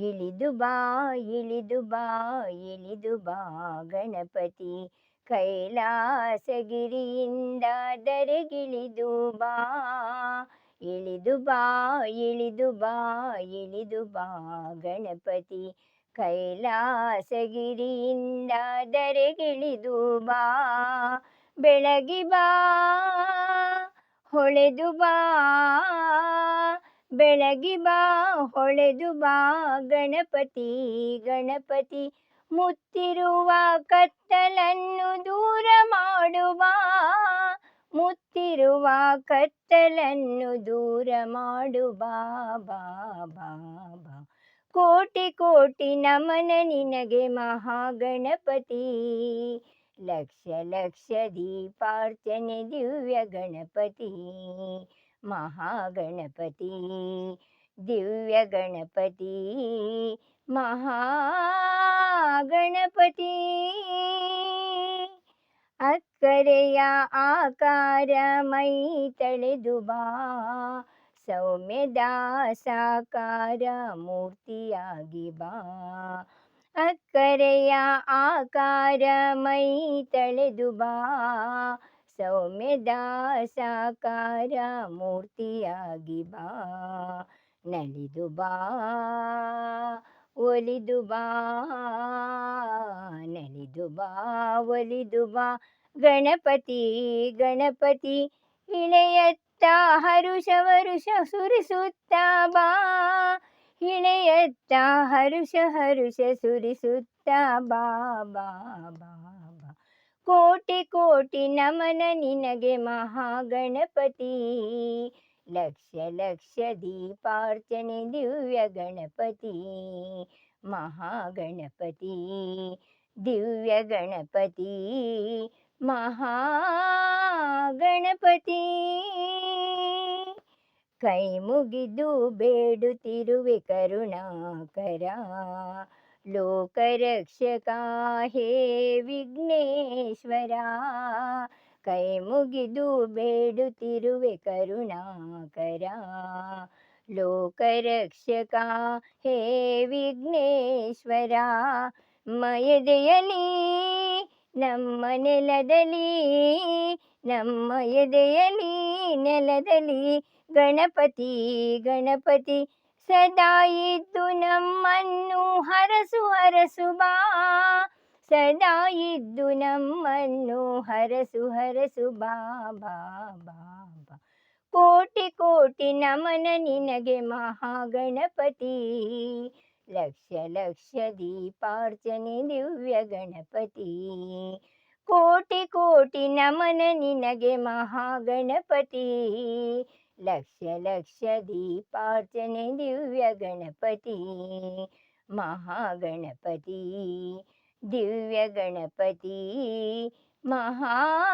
ಇಳಿದು ಬಾ ಇಳಿದು ಬಾ ಇಳಿದು ಬಾ, ಗಣಪತಿ ಕೈಲಾಸಗಿರಿಯಿಂದ ದರೆಗಿಳಿದು ಬಾ. ಇಳಿದು ಬಾ ಇಳಿದು ಬಾ ಇಳಿದು ಬಾ, ಗಣಪತಿ ಕೈಲಾಸಗಿರಿಯಿಂದ ದರೆಗಿಳಿದು ಬಾ. ಬೆಳಗಿ ಬಾ, ಹೊಳೆದು ಬಾ ಬೆಳಗಿ ಬಾ, ಹೊಳೆದು ಬಾ, ಗಣಪತಿ ಗಣಪತಿ. ಮುತ್ತಿರುವ ಕತ್ತಲನ್ನು ದೂರ ಮಾಡುವ, ಮುತ್ತಿರುವ ಕತ್ತಲನ್ನು ದೂರ ಮಾಡುವ, ಬಾ ಬಾ ಬಾ. ಕೋಟಿ ಕೋಟಿ ನಮನ ನಿನಗೆ ಮಹಾಗಣಪತಿ. ಲಕ್ಷ ಲಕ್ಷ ದೀಪಾರ್ಚನೆ ದಿವ್ಯ ಗಣಪತಿ. ಮಹಾಗಣಪತಿ ದಿವ್ಯ ಗಣಪತಿ ಮಹಾಗಣಪತಿ ಅಕ್ಕರೆಯ ಆಕಾರ ಮೈ ತಳೆದು ಬಾ ಸೌಮ್ಯದ ಸಾಕಾರ ಮೂರ್ತಿಯಾಗಿ ಬಾ ಅಕ್ಕರೆಯ ಆಕಾರ ಮೈ ತಳೆದು ಬಾ ಸೌಮ್ಯದ ಸಾಕಾರ ಮೂರ್ತಿಯಾಗಿ ಬಾ, ನಲಿದು ಬಾ, ಒಲಿದು ಬಾ, ನಲಿದು ಬಾ, ಒಲಿದು ಬಾ. ಗಣಪತಿ ಗಣಪತಿ ಇಳೆಯತ್ತ ಹರುಷ ವರುಷ ಸುರಿಸುತ್ತ ಬಾ. ಇಳೆಯತ್ತ ಹರುಷ ಹರುಷ ಸುರಿಸುತ್ತ ಬಾ ಬಾ ಬಾ ಬಾ. ಕೋಟಿ ಕೋಟಿ ನಮನ ನಿನಗೆ ಮಹಾಗಣಪತಿ. ಲಕ್ಷ ಲಕ್ಷ ದೀಪಾರ್ಚನೆ ದಿವ್ಯ ಗಣಪತಿ. ಮಹಾಗಣಪತಿ, ದಿವ್ಯ ಗಣಪತಿ, ಮಹಾಗಣಪತಿ. ಕೈ ಮುಗಿದು ಬೇಡುತ್ತಿರುವೆ ಕರುಣಾಕರ. ಲೋಕರಕ್ಷಕ ಹೇ ವಿಘ್ನೇಶ್ವರ, ಕೈ ಮುಗಿದು ಬೇಡುತ್ತಿರುವೆ ಕರುಣಾಕರ. ಲೋಕರಕ್ಷಕ ಹೇ ವಿಘ್ನೇಶ್ವರ, ಮಯದೆಯಲಿ ನಮ್ಮ ನೆಲದಲ್ಲಿ, ನಮ್ಮ ಎದೆಯಲಿ ನೆಲದಲ್ಲಿ ಗಣಪತಿ ಗಣಪತಿ ಸದಾ ಇದ್ದು ನಮ್ಮನ್ನು ಹರಸು ಹರಸು ಬಾ. ಸದಾಯಿದ್ದು ನಮ್ಮನ್ನು ಹರಸು ಹರಸು ಬಾ ಬಾ ಬಾ. ಕೋಟಿ ಕೋಟಿ ನಮನ ನಿನಗೆ ಮಹಾಗಣಪತಿ. ಲಕ್ಷ ಲಕ್ಷ ದೀಪಾರ್ಚನೆ ದಿವ್ಯ ಗಣಪತಿ. ಕೋಟಿ ಕೋಟಿ ನಮನ ನಿನಗೆ ಮಹಾಗಣಪತಿ. ಲಕ್ಷ ಲಕ್ಷ ದೀಪಾರ್ಚನೆ ದಿವ್ಯ ಗಣಪತಿ ಮಹಾಗಣಪತಿ ದಿವ್ಯ ಗಣಪತಿ ಮಹಾಗಣಪತಿ